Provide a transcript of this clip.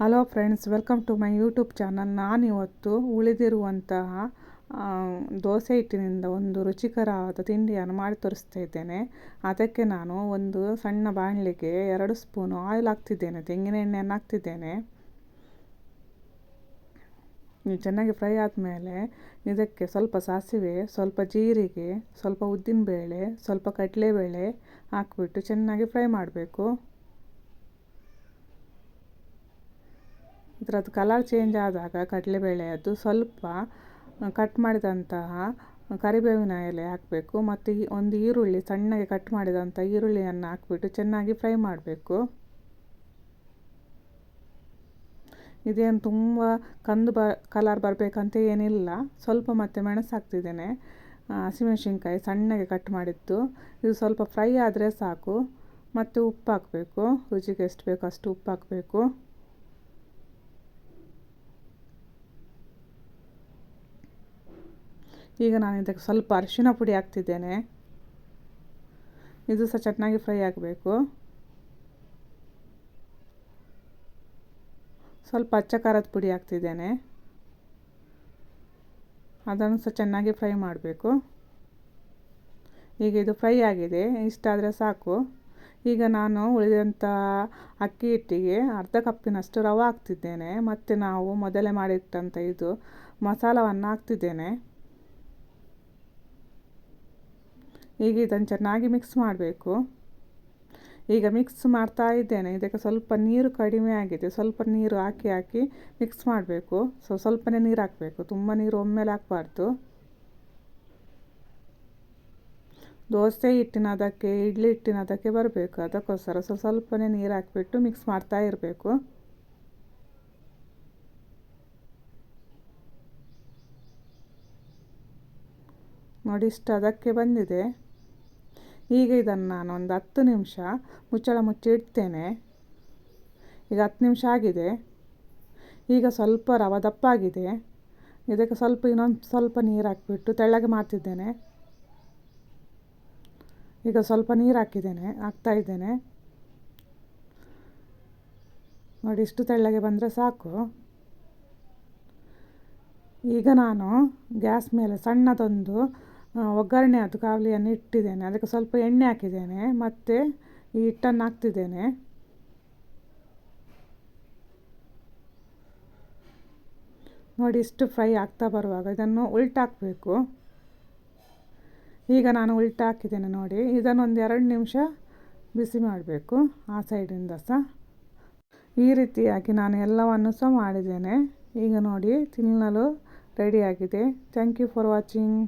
Hello friends welcome to my YouTube channel ನಾನಿವತ್ತು ಉಳಿದಿರುವಂತಹ ದೋಸೆ ಹಿಟ್ಟಿನಿಂದ ಒಂದು ರುಚಿಕರವಾದ ತಿಂಡಿಯನ್ನು ಮಾಡಿ ತೋರಿಸ್ತಾ ಇದ್ದೇನೆ. ಅದಕ್ಕೆ ನಾನು ಒಂದು ಸಣ್ಣ ಬಾಣಲಿಗೆ ಎರಡು ಸ್ಪೂನು ಆಯಿಲ್ ಹಾಕ್ತಿದ್ದೇನೆ, ತೆಂಗಿನ ಎಣ್ಣೆಯನ್ನು ಹಾಕ್ತಿದ್ದೇನೆ. ಚೆನ್ನಾಗಿ ಫ್ರೈ ಆದಮೇಲೆ ಇದಕ್ಕೆ ಸ್ವಲ್ಪ ಸಾಸಿವೆ, ಸ್ವಲ್ಪ ಜೀರಿಗೆ, ಸ್ವಲ್ಪ ಉದ್ದಿನಬೇಳೆ, ಸ್ವಲ್ಪ ಕಡಲೆಬೇಳೆ ಹಾಕ್ಬಿಟ್ಟು ಚೆನ್ನಾಗಿ ಫ್ರೈ ಮಾಡಬೇಕು. ಇದರದ್ದು ಕಲರ್ ಚೇಂಜ್ ಆದಾಗ ಕಡಲೆಬೇಳೆಯದ್ದು ಸ್ವಲ್ಪ ಕಟ್ ಮಾಡಿದಂತಹ ಕರಿಬೇವಿನ ಎಲೆ ಹಾಕಬೇಕು ಮತ್ತು ಒಂದು ಈರುಳ್ಳಿ ಸಣ್ಣಗೆ ಕಟ್ ಮಾಡಿದಂಥ ಈರುಳ್ಳಿಯನ್ನು ಹಾಕ್ಬಿಟ್ಟು ಚೆನ್ನಾಗಿ ಫ್ರೈ ಮಾಡಬೇಕು. ಇದೇನು ತುಂಬ ಕಂದು ಬ ಕಲರ್ ಬರಬೇಕಂತ ಏನಿಲ್ಲ, ಸ್ವಲ್ಪ ಮತ್ತೆ ಮೆಣಸು ಹಾಕ್ತಿದ್ದೇನೆ ಹಸಿಮೆಣಸಿನ್ಕಾಯಿ ಸಣ್ಣಗೆ ಕಟ್ ಮಾಡಿದ್ದು, ಇದು ಸ್ವಲ್ಪ ಫ್ರೈ ಆದರೆ ಸಾಕು. ಮತ್ತು ಉಪ್ಪು ಹಾಕಬೇಕು, ರುಚಿಗೆ ಎಷ್ಟು ಬೇಕೋ ಅಷ್ಟು ಉಪ್ಪು ಹಾಕಬೇಕು. ಈಗ ನಾನು ಇದಕ್ಕೆ ಸ್ವಲ್ಪ ಅರಿಶಿನ ಪುಡಿ ಹಾಕ್ತಿದ್ದೇನೆ. ಇದು ಸಹ ಚೆನ್ನಾಗಿ ಫ್ರೈ ಆಗಬೇಕು. ಸ್ವಲ್ಪ ಅಚ್ಚ ಖಾರದ ಪುಡಿ ಹಾಕ್ತಿದ್ದೇನೆ. ಅದನ್ನು ಸಹ ಚೆನ್ನಾಗಿ ಫ್ರೈ ಮಾಡಬೇಕು. ಈಗ ಇದು ಫ್ರೈ ಆಗಿದೆ. ಇಷ್ಟಾದರೆ ಸಾಕು. ಈಗ ನಾನು ಉಳಿದಂಥ ಅಕ್ಕಿ ಹಿಟ್ಟಿಗೆ ಅರ್ಧ ಕಪ್ಪಿನಷ್ಟು ರವೆ ಹಾಕ್ತಿದ್ದೇನೆ. ಮತ್ತು ನಾವು ಮೊದಲೇ ಮಾಡಿಟ್ಟಂಥ ಇದು ಮಸಾಲವನ್ನು ಹಾಕ್ತಿದ್ದೇನೆ. ಈಗ ಇದನ್ನು ಚೆನ್ನಾಗಿ ಮಿಕ್ಸ್ ಮಾಡಬೇಕು. ಈಗ ಮಿಕ್ಸ್ ಮಾಡ್ತಾ ಇದ್ದೇನೆ. ಇದಕ್ಕೆ ಸ್ವಲ್ಪ ನೀರು ಕಡಿಮೆ ಆಗಿದೆ. ಸ್ವಲ್ಪ ನೀರು ಹಾಕಿ ಹಾಕಿ ಮಿಕ್ಸ್ ಮಾಡಬೇಕು. ಸೊ ಸ್ವಲ್ಪನೇ ನೀರು ಹಾಕಬೇಕು. ತುಂಬ ನೀರು ಒಮ್ಮೆಲೆ ಹಾಕಬಾರ್ದು. ದೋಸೆ ಹಿಟ್ಟಿನ ಅದಕ್ಕೆ ಇಡ್ಲಿ ಹಿಟ್ಟಿನ ಅದಕ್ಕೆ ಬರಬೇಕು. ಅದಕ್ಕೋಸ್ಕರ ಸ್ವಲ್ಪ ಸ್ವಲ್ಪನೇ ನೀರು ಹಾಕಿಬಿಟ್ಟು ಮಿಕ್ಸ್ ಮಾಡ್ತಾ ಇರಬೇಕು. ನೋಡಿ, ಇಷ್ಟು ಅದಕ್ಕೆ ಬಂದಿದೆ. ಈಗ ಇದನ್ನು ನಾನು ಒಂದು ಹತ್ತು ನಿಮಿಷ ಮುಚ್ಚಳ ಮುಚ್ಚಿ ಇಡ್ತೇನೆ. ಈಗ ಹತ್ತು ನಿಮಿಷ ಆಗಿದೆ. ಈಗ ಸ್ವಲ್ಪ ರವ ದಪ್ಪಾಗಿದೆ. ಇದಕ್ಕೆ ಸ್ವಲ್ಪ ಇನ್ನೊಂದು ಸ್ವಲ್ಪ ನೀರು ಹಾಕಿಬಿಟ್ಟು ತೆಳ್ಳಗೆ ಮಾಡ್ತಿದ್ದೇನೆ. ಈಗ ಸ್ವಲ್ಪ ನೀರು ಹಾಕಿದ್ದೇನೆ, ಹಾಕ್ತಾ ಇದ್ದೇನೆ. ನೋಡಿ ಇಷ್ಟು ತೆಳ್ಳಗೆ ಬಂದರೆ ಸಾಕು. ಈಗ ನಾನು ಗ್ಯಾಸ್ ಮೇಲೆ ಸಣ್ಣದೊಂದು ಒಗ್ಗರಣೆ ಅದು ಕಾವಲಿಯನ್ನು ಇಟ್ಟಿದ್ದೇನೆ ಅದಕ್ಕೆ ಸ್ವಲ್ಪ ಎಣ್ಣೆ ಹಾಕಿದ್ದೇನೆ. ಮತ್ತು ಈ ಹಿಟ್ಟನ್ನು ಹಾಕ್ತಿದ್ದೇನೆ. ನೋಡಿ, ಇಷ್ಟು ಫ್ರೈ ಆಗ್ತಾ ಬರುವಾಗ ಇದನ್ನು ಉಲ್ಟಾಕಬೇಕು. ಈಗ ನಾನು ಉಲ್ಟಾ ಹಾಕಿದ್ದೇನೆ ನೋಡಿ. ಇದನ್ನು ಒಂದು ಎರಡು ನಿಮಿಷ ಬಿಸಿ ಮಾಡಬೇಕು. ಆ ಸೈಡಿಂದ ಸಹ. ಈ ರೀತಿಯಾಗಿ ನಾನು ಎಲ್ಲವನ್ನು ಸಹ ಮಾಡಿದ್ದೇನೆ. ಈಗ ನೋಡಿ, ತಿನ್ನಲು ರೆಡಿಯಾಗಿದೆ. Thank you for watching